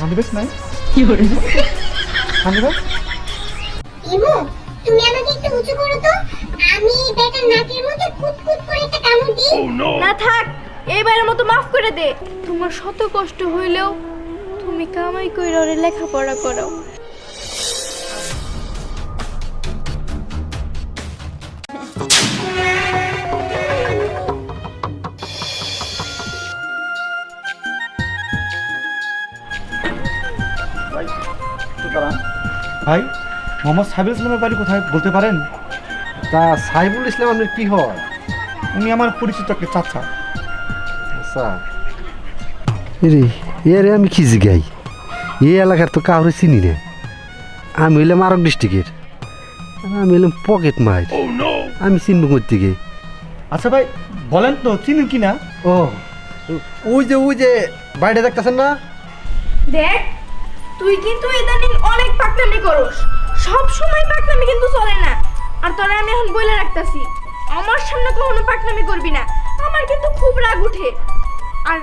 নাই? মানিবেক ইমু তুমি আমাকে একটু উঁচু করো তো। আমি বেটার নাকের মধ্যে কুটকুট করে একটা কামড় দিই। না থাক এবারের মতো মাফ করে দে। তোমার শত কষ্ট হইলেও তুমি কামাই কইরা ওরে লেখাপড়া করো ভাই মোহাম্মদ সাইবুল ইসলামের বাড়ি কোথায় বলতে পারেন? তা সাইবুল ইসলাম আপনার কি হয়? উনি আমার পরিচিত একটা চাচা। আচ্ছা। রে এরে আমি কি জিগাই? এই এলাকার তো কাউরে চিনি না। আমি হইলাম আরক ডিস্ট্রিক্টের। আমি হইলাম পকেট মার আমি চিনব থেকে আচ্ছা ভাই বলেন তো চিনেন কি না ও ওই যে ওই যে বাইরে দেখতেছেন না? দেখ তুই কিন্তু ইদানিং অনেক পাকনামি করস। সব সময় পাকনামি কিন্তু চলে না। আর তোরা আমি এখন বলে রাখতাছি আমার সামনে কখনো পাকনামি করবি না। আমার কিন্তু খুব রাগ উঠে। আর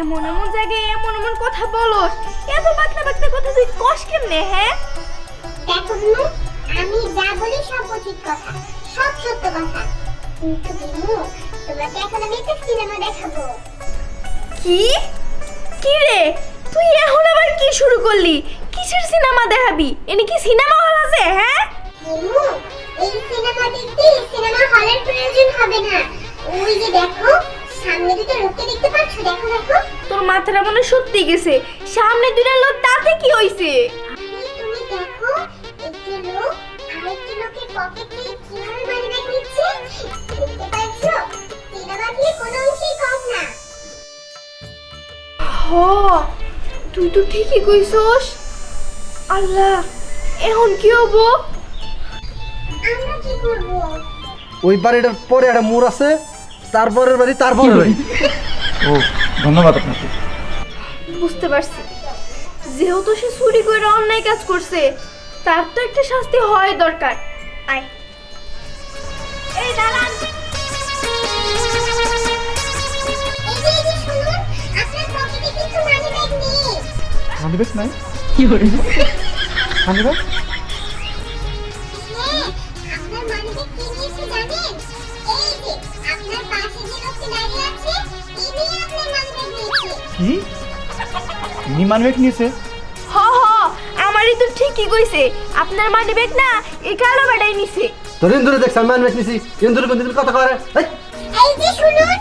এমন এমন জায়গায় এমন এমন কথা বলস এত পাকনা পাকনা কথা তুই কষ কেমনে হ্যাঁ? দেখো আমি যা বলি সব উচিত কথা সব সত্য কথা। কিন্তু তোমাকে এখন আমি একটা সিনেমা দেখাবো। কি? কি রে? তুই এখন আবার কি শুরু করলি? কিসের সিনেমা দেখাবি? এনে কি সিনেমা হল আছে হ্যাঁ? এই সিনেমা দেখতে সিনেমা হলের প্রয়োজন হবে না। ওই যে দেখো সামনে দুটো লোককে দেখতে পাচ্ছ? দেখো দেখো। তোর মাথাটা মনে সত্যি গেছে। সামনে দুইটা লোক তাতে কি হইছে? তুমি দেখো একটি লোক আরেকটি লোকের পকেটে কীভাবে মানি ব্যাগ নিচ্ছে? দেখতে পাচ্ছ? সিনেমা দিয়ে কোনো অংশেই কম না। হ তুই তো ঠিকই কইছস। আল্লাহ এখন কি হব? আমরা কি করব? ওই বাড়িটার পরে একটা মোড় আছে তারপরের বাড়ি তারপরের বাড়ি। ও ধন্যবাদ আপনাকে। বুঝতে পারছি। যেহেতু সে চুরি করে অন্যায় কাজ করছে তার তো একটা শাস্তি হয় দরকার। আয়। মানি ব্যাগ নিয়েছে কি ইনি মানিবেক নিয়েছে? হ হ আমারই তো ঠিকই কইছে। আপনার মানি ব্যাগ না এই কালো বেটাই নিছে। ইন্দুরে কোন কথা করে এই, এই যে শুনুন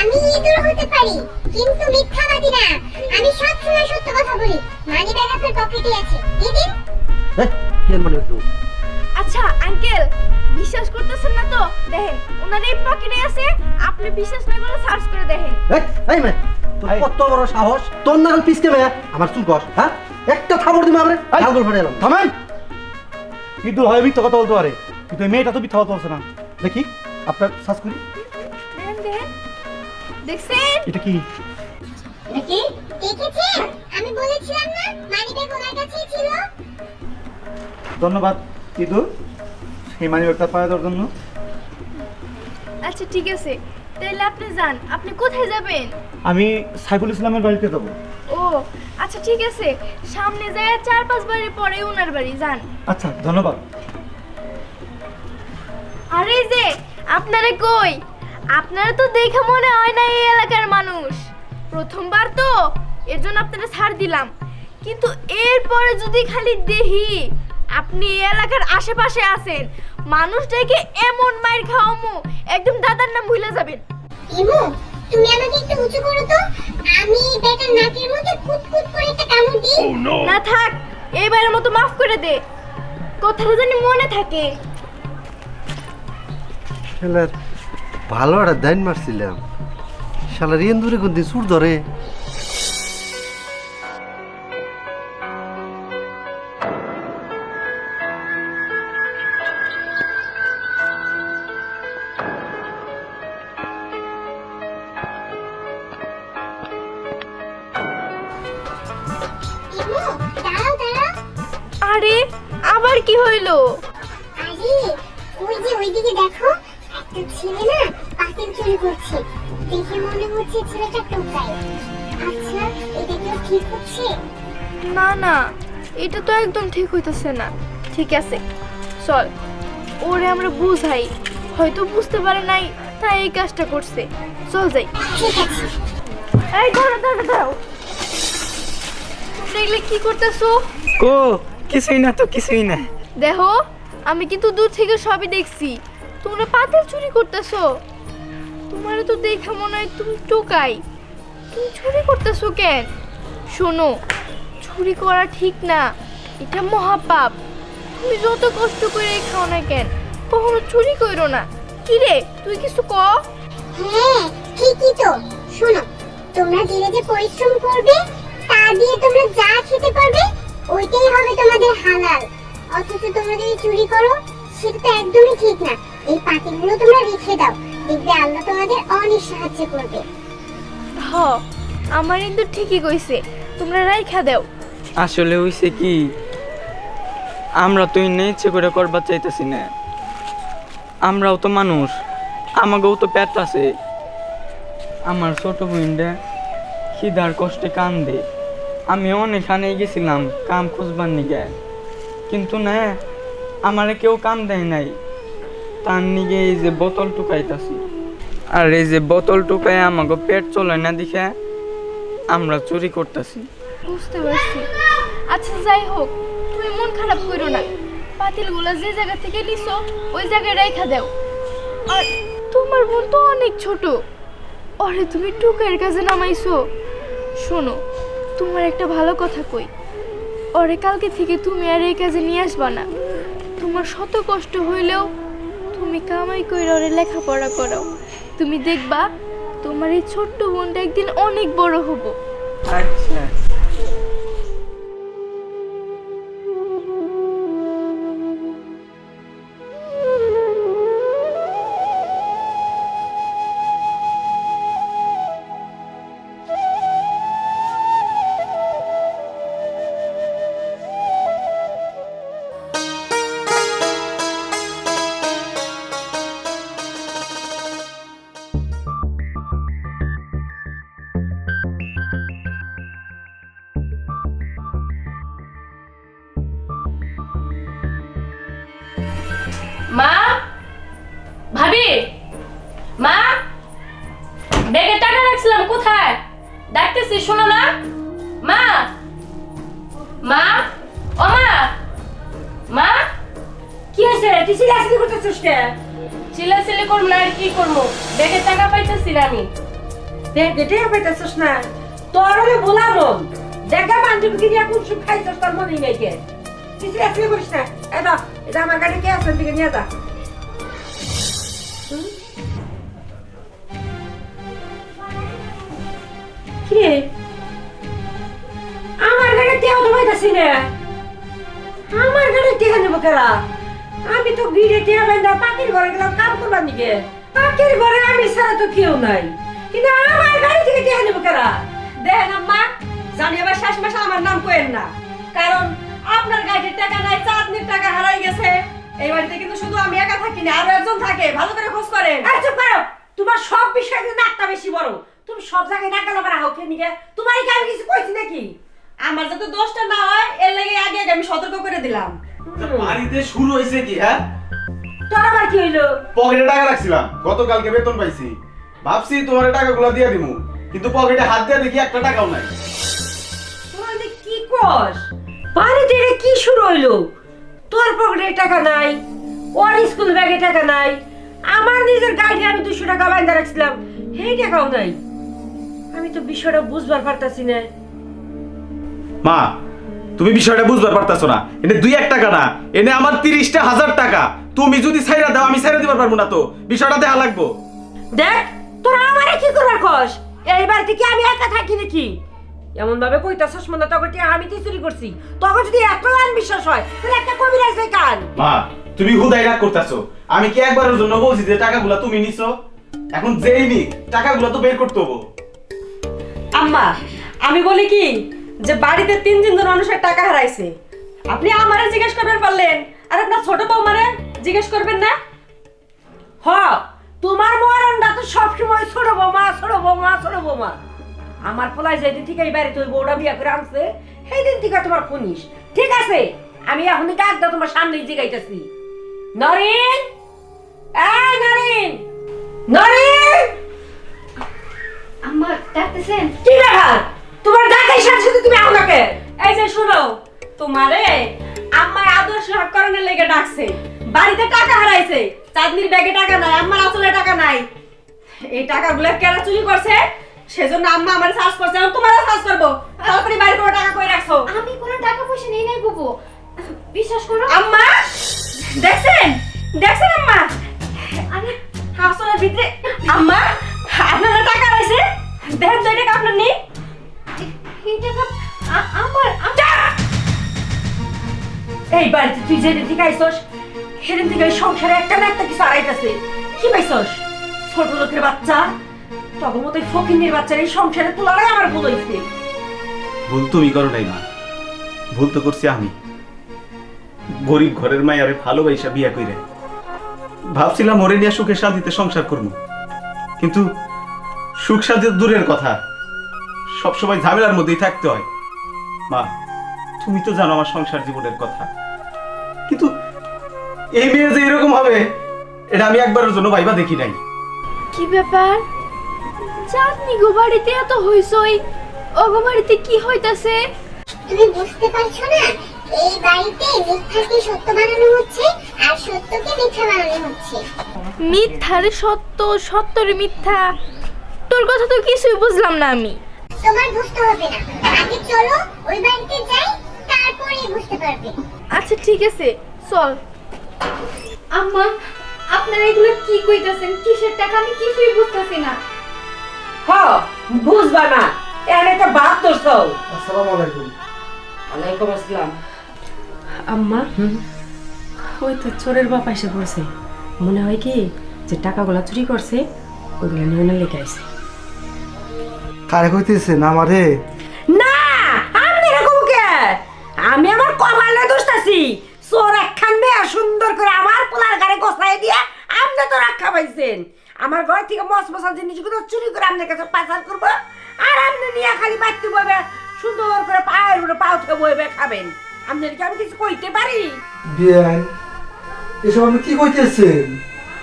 আমি ইঁদুর হতে পারি। কিন্তু মিথ্যাবাদী না। আমি সব সময় সত্য কথা বলি। মানি ব্যাগ আপনার পকেটে আছে। দিদিন এই, কি মনে হতো আচ্ছা আঙ্কেল বিশ্বাস করতেছেন না তো? দেখেন ওনার এই পকেটে আছে। আপনি বিশ্বাস না করলে সার্চ করে দেখেন। এই, এই মে তোর কত বড় সাহস? তোর নাগাল পিসকে মে আমার চুল কস হ্যাঁ? একটা থাবড় দিমা আমরে ফাটে এলাম। থামেন! ইদুল হয় মিথ্যা কথা বলতে পারে কিন্তু মেয়েটা তো মিথ্যা কথা বলছে না। দেখি আপনার সার্চ করি। দেখেন দেখেন। দেখছেন? এটা কি? দেখি দেখেছেন? আমি বলেছিলাম না মানি ব্যাগ ওনার কাছেই ছিল। ধন্যবাদ ইদুল সেই মানিব্যাগটা পাওয়া দেওয়ার জন্য। আচ্ছা ঠিক আছে। তাহলে আপনি যান। আপনি কোথায় যাবেন? আমি সাইফুল ইসলামের বাড়িতে যাব। ও আচ্ছা ঠিক আছে। সামনে যায় চার পাঁচ বাড়ি পরে ওনার বাড়ি যান। আচ্ছা ধন্যবাদ। আরে যে আপনারে কই? আপনারা তো দেখে মনে হয় না এই এলাকার মানুষ। প্রথমবার তো এর জন্য আপনারা ছাড় দিলাম। কিন্তু এরপরে যদি খালি দেখি আপনি এই এলাকার আশেপাশে আছেন মানুষটাকে এমন মাইর খাওয়ামু একদম দাদার নাম ভুলে যাবেন। ইমু তুমি আমাকে একটু উঁচু করো তো। আমি বেটার নাকের মধ্যে কুতকুত করে একটা কামড় দিই। না থাক এবারের মতো মাফ করে দে। কথাটা জানি মনে থাকে। ভালো একটা দাইন মারছিলাম। শালার ইন্দুরে কোন দিন সুর ধরে। ইমু দাঁড়াও দাঁড়াও। আরে আবার কি হইল? আরে ওই যে ওইদিকে দেখো। একটা ছেলে না পাখির চুরি করছে। দেখে মনে হচ্ছে ছেলেটা টোকাই। আচ্ছা এটা কি ঠিক হচ্ছে? না না এটা তো একদম ঠিক হইতেছে না। ঠিক আছে চল। ওরে আমরা বুঝাই। হয়তো বুঝতে পারে নাই তাই এই কাজটা করছে। চল যাই। ঠিক আছে। এই দাঁড়া দাঁড়া দাঁড়াও তোমরা এগুলো কি করতেছো? কো কিছুই না তো কিছুই না। দেখো আমি কিন্তু দূর থেকে সবই দেখছি। তোমরা পাতিল চুরি করতেছো? তোমার তো দেখে মনে হয় তুমি টোকাই। তুমি চুরি করতেছো কেন? শোনো, চুরি করা ঠিক না। এটা মহাপাপ। তুমি যত কষ্ট করে খাও না কেন, কখনো চুরি করো না। কি রে, তুই কিছু ক? হ্যাঁ ঠিকই তো। শোনো, তোমরা ধীরে যে পরিশ্রম করবে, তা দিয়ে তোমরা যা খেতে পারবে, ওইটাই হবে তোমাদের হালাল। অথচ তোমরা যদি চুরি করো, সেটা তো একদমই ঠিক না। এই পাতিলগুলো তোমরা রেখে দাও। দেখবে আল্লাহ তোমাদের অনেক সাহায্য করবে। হ আমার কিন্তু ঠিকই কইছে। তোমরা রাইখা দাও। আসলে হইছে কি আমরা তো ইন্নে ইচ্ছে করে করবার চাইতেছি না। আমরাও তো মানুষ আমাকেও তো পেট আছে। আমার ছোট বোনটা খিদার কষ্টে কান্দে। আমি অনেকখানে গেছিলাম কাম খুঁজবার নিগে। কিন্তু না আমারে কেউ কাম দেয় নাই। তার নিগে এই যে বোতল টুকাইতাছি। আর এই যে বোতল টুকাই আমাকে পেট চলে না দেখে আমরা চুরি করতেছি। বুঝতে পারছি। আচ্ছা যাই হোক, তুমি মন খারাপ করো না। পাতিলগুলো যে জায়গা থেকে নিছো, ওই জায়গায় রেখা দাও। আর তোমার বোন তো অনেক ছোট। ওরে তুমি টুকের কাছে নামাইছো। শোনো, তোমার একটা ভালো কথা কই। ওরে কালকে থেকে তুমি আর এই কাজে নিয়ে আসবা না। তোমার শত কষ্ট হইলেও তুমি কামাই কইরা ওরে লেখাপড়া করো তুমি দেখবা তোমার এই ছোট্ট বোনটা একদিন অনেক বড় হব। আচ্ছা। মা? ভাবি? মা? ব্যাগে টাকা রাখছিলাম, কোথায়? ডাকতেছি, শোনো না। মা? মা? ও মা? মা? কি হয়েছে? তুই চিল্লাচিল্লি করতেছিস কে? চিল্লাচিল্লি করব না, আর কি করব? ব্যাগে টাকা পাইতেছি না আমি। দেখ গেটে পাইতেছিস না? তোর হলে মন দেখা বান্ধবী কিনিয়া কোন সুখ খাইছিস তোর মনেই নেই কে। চিল্লাচিল্লি করিস না। এটা এটা আমার গাড়ি কে আছে? দিকে নিয়ে যা? কি? আমার গাড়ি তো পাইতাছি না আমার গাড়ি টেহা নেব কেরা? আমি তো ভিড়ে টেহা বেঁধা পাখির ঘরে গেলাম, কাম করবার নিকে পাখির ঘরে আমি ছাড়া তো কেউ নাই। কিন্তু আমার গাড়ি থেকে টেহা নেব কেরা? দেখেন আম্মা, জানি আবার শেষ মাসে আমার নাম কোয়েন না। কারণ আপনার গাড়ির টাকা নাই চাঁদনির টাকা হারাই গেছে। এই বাড়িতে কিন্তু শুধু আমি একা থাকি না আরও একজন থাকে ভালো করে খোঁজ করেন। চুপ করো! তোমার সব বিষয়ে কিন্তু নাকটা বেশি বড়। তুমি সব জায়গায় নাকা লাগার হাওকে নিকে তোমার কি আমি কিছু কইছি নাকি? আমার যাতে দোষটা না হয় এর লাগে আগে আগে আমি সতর্ক করে দিলাম। বাড়িতে শুরু হয়েছে কি হ্যাঁ? তোর আবার কি হইল? পকেটে টাকা রাখছিলাম গতকালকে বেতন পাইছি। ভাবছি তোমার টাকাগুলো দিয়ে দিমু কিন্তু পকেটে হাত দিয়ে দেখি একটা টাকাও নাই। যে কি কস বাড়িতে এটা কি শুরু হইল? তোর পকেটে টাকা নাই ওর স্কুল ব্যাগে টাকা নাই আমার নিজের গাড়ি আমি দুশো টাকা বাইন্দা রাখছিলাম সেই টাকাও নাই। আমি তো বিষয়টা বুঝবার পারতাছি না। মা তুমি বিষয়টা বুঝতে পারতাছো না। এনে দুই এক টাকা না এনে আমার তিরিশটা হাজার টাকা। তুমি যদি সাইরা দাও আমি সাইরা দিবার পারব না তো। বিষয়টা দেখা লাগবো। দেখ তোরা আমারে কি করবার কস? এই বাড়িতে কি আমি একা থাকি নাকি? এমন ভাবে কইতাছস মনে তখন কি আমি তুই চুরি করছি। তখন যদি এত আন বিশ্বাস হয় তাহলে একটা কবিরাজ দেয় কান মা তুমি হুদাই রাগ করতেছো। আমি কি একবারের জন্য বলছি যে টাকাগুলো তুমি নিছো? এখন যেই নি টাকাগুলো তো বের করতে হব। আম্মা আমি বলি কি যে বাড়িতে তিন দিন ধরে মানুষের টাকা হারাইছে। আপনি আমারে জিজ্ঞেস করবেন পারলেন আর আপনার ছোট বৌমারে জিজ্ঞেস করবেন না? হ তোমার মরণটা তো সবসময় ছোট বৌমা ছোট বৌমা ছোট বৌমা। আমার পোলাই যেদিন থেকে এই বাড়ি তুই বউটা বিয়া করে আনছে সেই দিন থেকে তোমার খুনিস। ঠিক আছে? আমি এখন ডাক দাও তোমার সামনেই জিগাইতেছি। নরেন! এই নরেন! নরেন! আম্মা ডাকতেছেন? কি ব্যাপার? তোমার ডাকাই সাথে সাথে তুমি এই যে শুনো তোমারে আম্মার আদর্শ করণের লেগে ডাকছে। বাড়িতে টাকা হারাইছে চাঁদনির ব্যাগে টাকা নাই আম্মার আসলে টাকা নাই। এই টাকাগুলো কেন চুরি করছে? সেজন্য আম্মা আমার সার্চ করছে আমি তোমারও সার্চ করব। তাড়াতাড়ি বাড়ি করে টাকা কই রাখছো? আমি কোনো টাকা পয়সা নেই নাই বুবু। বিশ্বাস করো। আম্মা! দেখছেন? দেখছেন আম্মা? আরে। হাসলের ভিতরে আম্মা আপনার টাকা হারাইছে দেখেন তো টাকা আপনার নেই। এই টাকা আমার এই বাড়িতে তুই যেদিন থেকে আইসস সেদিন থেকে সংসারে একটা না একটা কিছু আড়াইতেছে কি পাইছস ছোট লোকের বাচ্চা? তখন মতো ফকিনের বাচ্চার এই সংসারে তোলারাই আমার ভুল হয়েছে ভুল তুমি করো নাই মা। ভুল তো করছি আমি। গরিব ঘরের মায়ারে ভালোবাসা বিয়া কইরে। ভাবছিলাম ওরে নিয়ে সুখে শান্তিতে সংসার করব কিন্তু সুখ শান্তি দূরের কথা। সবসময় ঝামেলার মধ্যেই থাকতে হয়। মা তুমি তো জানো আমার সংসার জীবনের কথা। কিন্তু এই মেয়ে যে এরকম হবে এটা আমি একবারের জন্য ভাইবা দেখি নাই। কি ব্যাপার? চাঁদনি গো বাড়িতে এত হইসই ওগো বাড়িতে কি হইতাছে? তুমি বুঝতে পারছ না এই বাড়িতে মিথ্যাকে সত্য বানানো হচ্ছে আর সত্যকে মিথ্যা বানানো হচ্ছে। মিথ্যারে সত্য সত্যরে মিথ্যা। তোর কথা তো কিছুই বুঝলাম না আমি। তোমার বুঝতে হবে না। আগে চলো ওই বাড়িতে যাই তারপরেই বুঝতে পারবে। আচ্ছা ঠিক আছে চল। আম্মা আপনারা এগুলো কি কইতাছেন? কিসের টাকা? আমি কিছুই বুঝতাছি না। হ বুঝবা না। এর একটা বাপ তোর আসসালামু আলাইকুম। ওয়ালাইকুম আসসালাম। আম্মা ওই তো চোরের বাপ এসে পড়ছে। মনে হয় কি যে টাকাগুলো চুরি করছে ওইগুলো নিয়ে না লেগে আছে কারে কইতেছেন আমারে? না আমি এরকম কে? আমি আমার কপালে দোষতাছি চোর একখান মেয়ে সুন্দর করে আমার পোলার গাড়ি গোছাই দিয়ে আপনি তো রক্ষা পাইছেন। আমার ঘর থেকে মস মশাল জিনিসগুলো চুরি করে আপনার কাছে পাচার করব আর আপনি নিয়ে খালি বাড়তে বইবে সুন্দর করে পায়ের উপরে পাও থেকে বইবে খাবেন। আপনার কি আমি কিছু কইতে পারি? বিয়ান এসব আপনি কি কইতেছেন?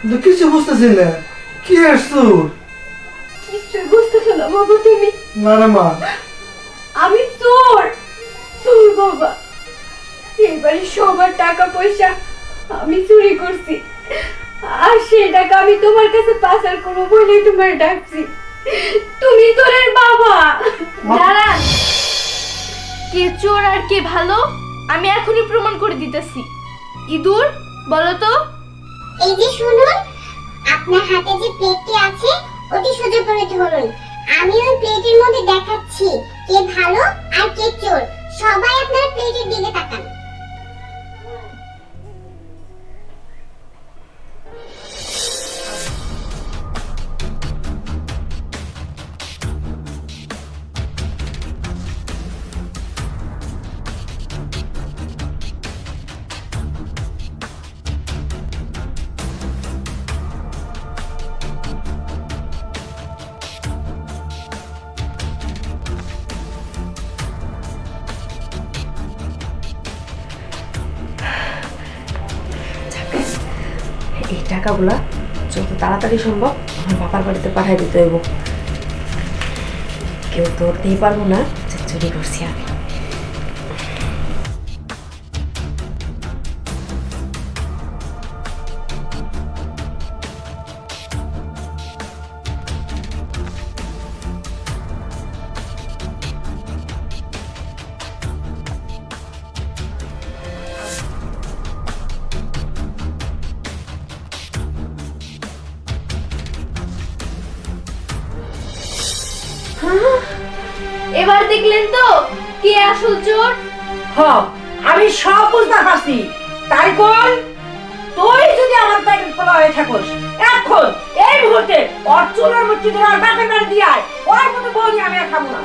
কিন্তু কিছু বুঝতেছি না। কি আসছো কিছুই বুঝতেছো না বাবা তুমি। না না মা। আমি চোর চোর বাবা। এবারে সবার টাকা পয়সা আমি চুরি করছি। আর সেই টাকা আমি তোমার কাছে পাচার করব বলে তোমার ডাকছি। তুমি চোরের বাবা। দাঁড়ান। কে চোর আর কে ভালো আমি এখনই প্রমাণ করে দিতেছি। ইঁদুর বলো তো। এই যে শুনুন আপনার হাতে যে প্লেটটি আছে ওটি সোজা করে ধরুন আমি ওই প্লেটের মধ্যে দেখাচ্ছি কে ভালো আর কে চোর। সবাই আপনার প্লেটের দিকে তাকান। টাকাগুলা যত তাড়াতাড়ি সম্ভব আমার বাবার বাড়িতে পাঠাই দিতে হইব। কেউ ধরতেই পারব না যে চুরি করছি আমি। এবার দেখলেন তো, কে আসল চোর? হ, আমি সব বুঝতে পারছি। তাই কোন তুই যদি আমার পেটে পোলা হয়ে থাকস, এখন এই মুহূর্তে ওর চুলের মুঠি ধরে আর বাপের বাড়ি দিয়ে আয়। ওর মতো বলি আমি আর খাব না।